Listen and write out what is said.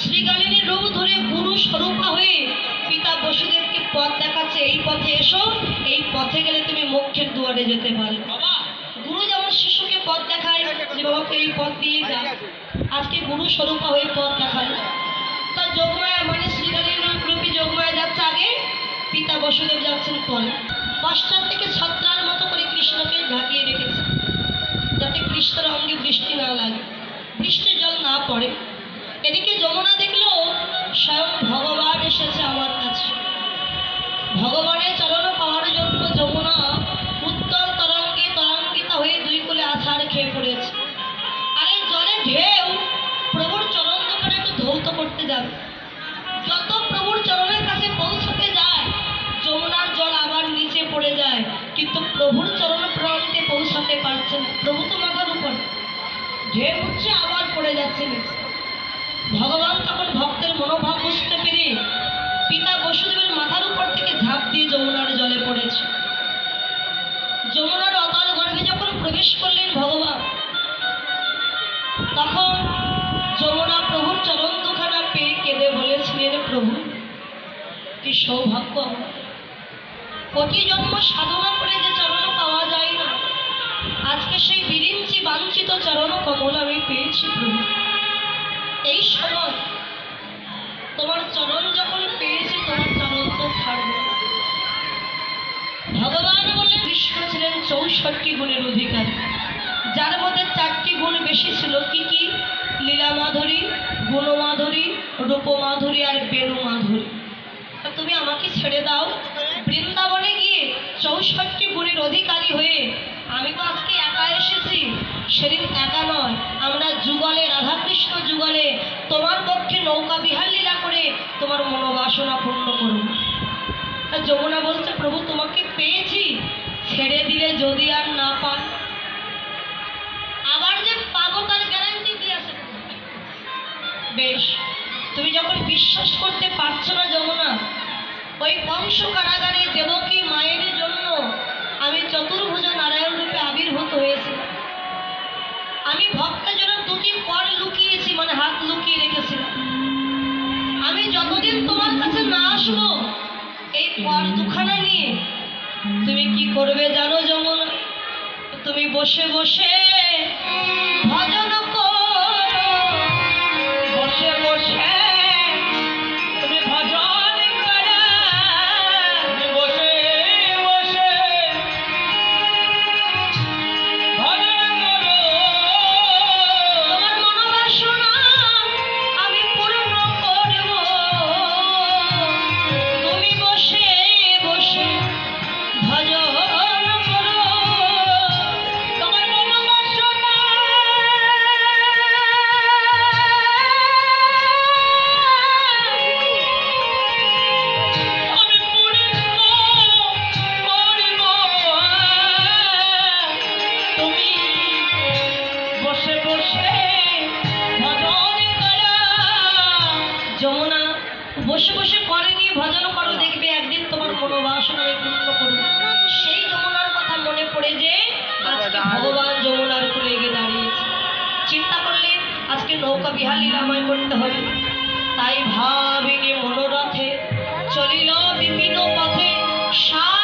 শ্রীকালিনীর রূপ ধরে গুরু স্বরূপা হয়ে পিতা বসুদেবকে পথ দেখাচ্ছে। এই পথে এসো এই পথে গেলে তুমি মোক্ষের দুয়ারে যেতে পারবে। গুরু যেমন শিশুকে পথ দেখায় যে বাবাকে এই পথ দিয়ে যা আজকে গুরু স্বরূপা হয়ে পথ দেখায় তা যোগমায়া মানে শ্রীকালীর রূপী যোগমায়া যাচ্ছে আগে পিতা বসুদেব যাচ্ছেন পরে। পশ্চাৎ থেকে ছত্রার মতো করে কৃষ্ণকে ঢাকিয়ে রেখেছে। যাতে কৃষ্ণের অঙ্গে বৃষ্টি না লাগে। বৃষ্টির জল না পড়ে। খেয়ে পড়েছে আর এই জলে ঢেউ, প্রভুর চরণ যখন একটু ধৌত করতে যাবে, যত প্রভুর চরণের কাছে পৌঁছতে যায়, যমুনার জল আবার নিচে পড়ে যায়। কিন্তু প্রভুর চরণ প্রান্তে পৌঁছাতে পারছে না। প্রভু তো মাথার উপর। ঢেউ উঠছে আবার পড়ে যাচ্ছে নিচে। ভগবান তখন ভক্তের মনোভাব বুঝতে পেরে পিতা বসুদেবের মাথার উপর থেকে ঝাঁপ দিয়ে যমুনার যমুনা প্রভুর চরণ দুখানা পেয়ে কেঁদে বলেছিলেন প্রভু, কি সৌভাগ্য আমার। জন্ম সাধনা করে যে চরণ পাওয়া যায় না, আজকে সেই বিরিঞ্চি বাঞ্ছিত চরণ কমল আমি পেয়েছি প্রভু। এই সময় তোমার চরণ যখন পেয়েছি তোমার চরণ তো ছাড়বে। ভগবান বলে কৃষ্ণ ছিলেন চৌষট্টি গুণের অধিকারী। যার মধ্যে চারটি গুণ বেশি ছিল, কি কি? লীলা মাধুরী গুণমাধুরী, রূপমাধুরী আর বেণু মাধুরী তা তুমি আমাকে ছেড়ে দাও। বৃন্দাবনে গিয়ে চৌষট্টি গুণের অধিকারী হয়ে আমি তো আজকে একা এসেছি। সেদিন একা নয়, আমরা যুগলে, রাধাকৃষ্ণ যুগলে তোমার পক্ষে নৌকা বিহার লীলা করে তোমার মনোবাসনা পূর্ণ করব। তা যমুনা বলছে, প্রভু, তোমাকে পেয়েছি। ছেড়ে দিলে যদি আর না পাই বেশ তুমি যখন বিশ্বাস করতে পারছ না যমুনা, ওই বংশ কারাগারে দেবকী মায়ের জন্য আমি চতুর্ভুজ নারায়ণ রূপে আবির্ভূত হয়েছি আমি ভক্তের জন্য দুটি পর লুকিয়েছি মানে হাত লুকিয়ে রেখেছিলাম। আমি যতদিন তোমার কাছে না আসব, এই পর দুখানা নিয়ে তুমি কি করবে জানো যমুনা? তুমি বসে বসে ভজন বসে বসে করে নিয়ে ভজন করো দেখবে একদিন তোমার মনোবাসনা পূর্ণ করবে। সেই যমুনার কথা মনে পড়ে যে আজকে ভগবান যমুনার কুলে গিয়ে দাঁড়িয়েছে। চিন্তা করলে আজকে নৌকা বিহালি রামায় করতে হবে। তাই ভাবিনি মনোরথে চলিল বিভিন্ন পথে সা